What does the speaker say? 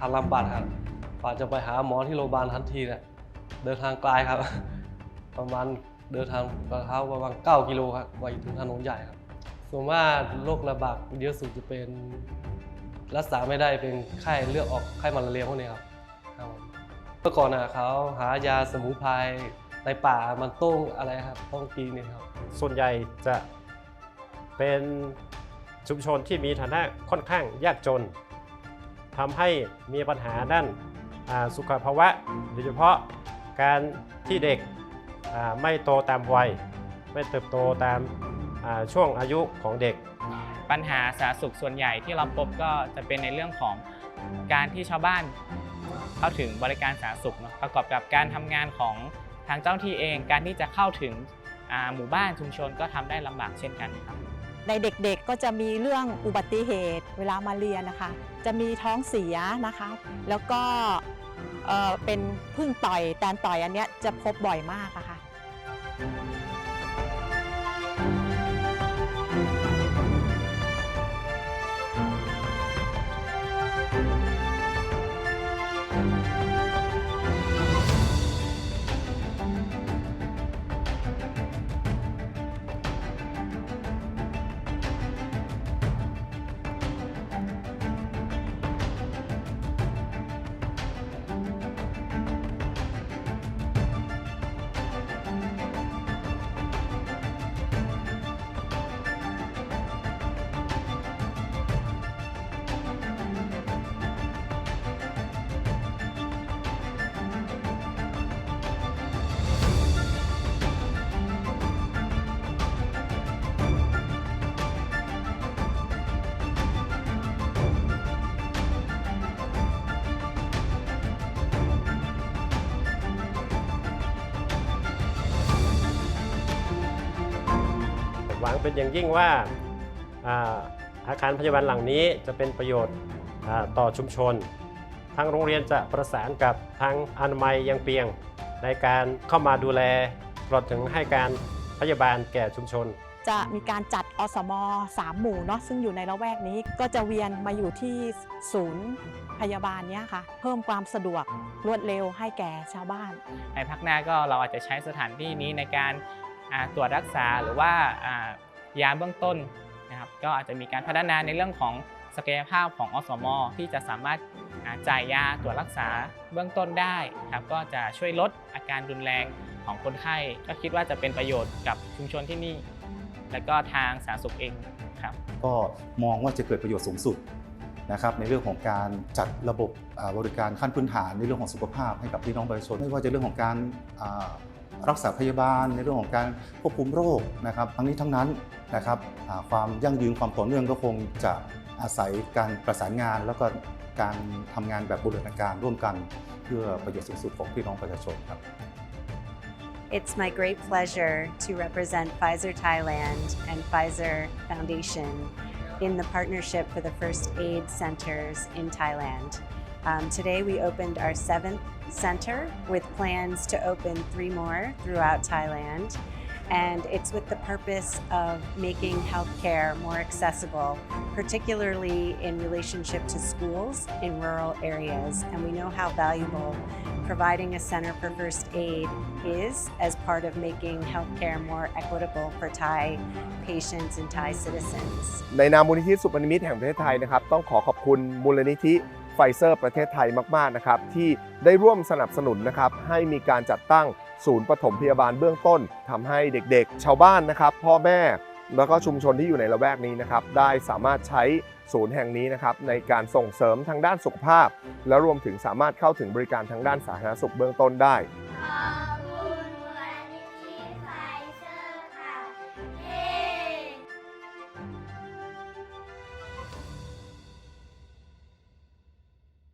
ทางลำบากครับกว่าจะไปหาหมอที่โรงพยาบาลทันทีเนี่ยเดินทางไกลครับ ประมาณเดินทางกระเท้าประมาณ9กิโลครับกว่าจะถึงถนนใหญ่ครับ ส่วนมากโรคระบาดเยอะสุดจะเป็นรักษาไม่ได้เป็นไข้เลือดออกไข้มาลาเรียพวกนี้ครับเมื่อก่อนนะเขาหายาสมุนไพรในป่ามันต้งอะไรครับต้องกินนี่ครับ ส่วนใหญ่จะเป็นชุมชนที่มีฐานะค่อนข้างยากจน ทำให้มีปัญหาด้านสุขภาวะ โดยเฉพาะการที่เด็กไม่โตตามวัย ไม่เติบโตตามช่วงอายุของเด็ก ปัญหาสาธารณสุขส่วนใหญ่ที่เราพบก็จะเป็นในเรื่องของการที่ชาวบ้านเข้าถึงบริการสาธารณสุขประกอบกับการทำงานของทางเจ้าที่เอง การที่จะเข้าถึงหมู่บ้านชุมชนก็ทำได้ลำบากเช่นกันครับ ในเด็กๆก็จะมีเรื่องอุบัติเหตุเวลามาเรียนนะคะ จะมีท้องเสียนะคะ แล้วก็เเป็นพึ่งต่อยแตนต่อยอันเนี้ยจะพบบ่อยมากอะค่ะ หวังเป็นอย่างยิ่งว่าอ่าอาคารพยาบาลหลังนี้จะเป็นประโยชน์อ่าต่อชุมชน ทางโรงเรียนจะประสานกับทางอนามัยยังเปียง ในการเข้ามาดูแลตลอดถึงให้การพยาบาลแก่ชุมชน จะมีการจัดอสม3หมู่เนาะซึ่งอยู่ในละแวกนี้ก็จะเวียนมาอยู่ที่ศูนย์พยาบาลเนี้ยค่ะ เพิ่มความสะดวกรวดเร็วให้แก่ชาวบ้าน ในพักหน้าก็เราอาจจะใช้สถานที่นี้ในการอ่า ตรวจรักษาหรือว่ายาเบื้องต้นนะครับก็อาจจะมีการพัฒนาในเรื่องของศักยภาพของอสมที่จะสามารถจ่ายยาตรวจรักษาเบื้องต้นได้ครับก็จะช่วยลดอาการรุนแรงของคนไข้ ก็คิดว่าจะเป็นประโยชน์กับชุมชนที่นี่ และก็ทางสาธารณสุขเองครับก็มองว่าจะเกิดประโยชน์สูงสุดนะครับในเรื่องของการจัดระบบบริการขั้นพื้นฐานในเรื่องของสุขภาพให้กับพี่น้องประชาชนไม่ว่าจะเรื่องของการ รักษาพยาบาลในเรื่องของการควบคุมโรคนะครับ ทั้งนี้ทั้งนั้นนะครับความยั่งยืนความต่อเนื่องก็คงจะอาศัยการประสานงาน แล้วก็การทำงานแบบบูรณาการร่วมกันเพื่อประโยชน์สูงสุดของพี่น้องประชาชนครับ It's my great pleasure to represent Pfizer Thailand and Pfizer Foundation in the partnership for the first aid centers in Thailand. Um, today we opened our seventh center with plans to open three more throughout Thailand. And it's with the purpose of making healthcare more accessible, particularly in relationship to schools in rural areas. And we know how valuable providing a center for first aid is as part of making healthcare more equitable for Thai patients and Thai citizens. ในนามมูลนิธิสุพรรณมิตรแห่งประเทศไทยนะครับ ต้องขอขอบคุณมูลนิธิ ไฟเซอร์ประเทศไทยมากๆนะครับที่ได้ร่วมสนับสนุนนะครับให้มีการจัดตั้งศูนย์ปฐมพยาบาลเบื้องต้นทำให้เด็กๆ ชาวบ้านนะครับ พ่อแม่แล้วก็ชุมชนที่อยู่ในละแวกนี้นะครับได้สามารถใช้ศูนย์แห่งนี้นะครับในการส่งเสริมทางด้านสุขภาพ และรวมถึงสามารถเข้าถึงบริการทางด้านสาธารณสุขเบื้องต้นได้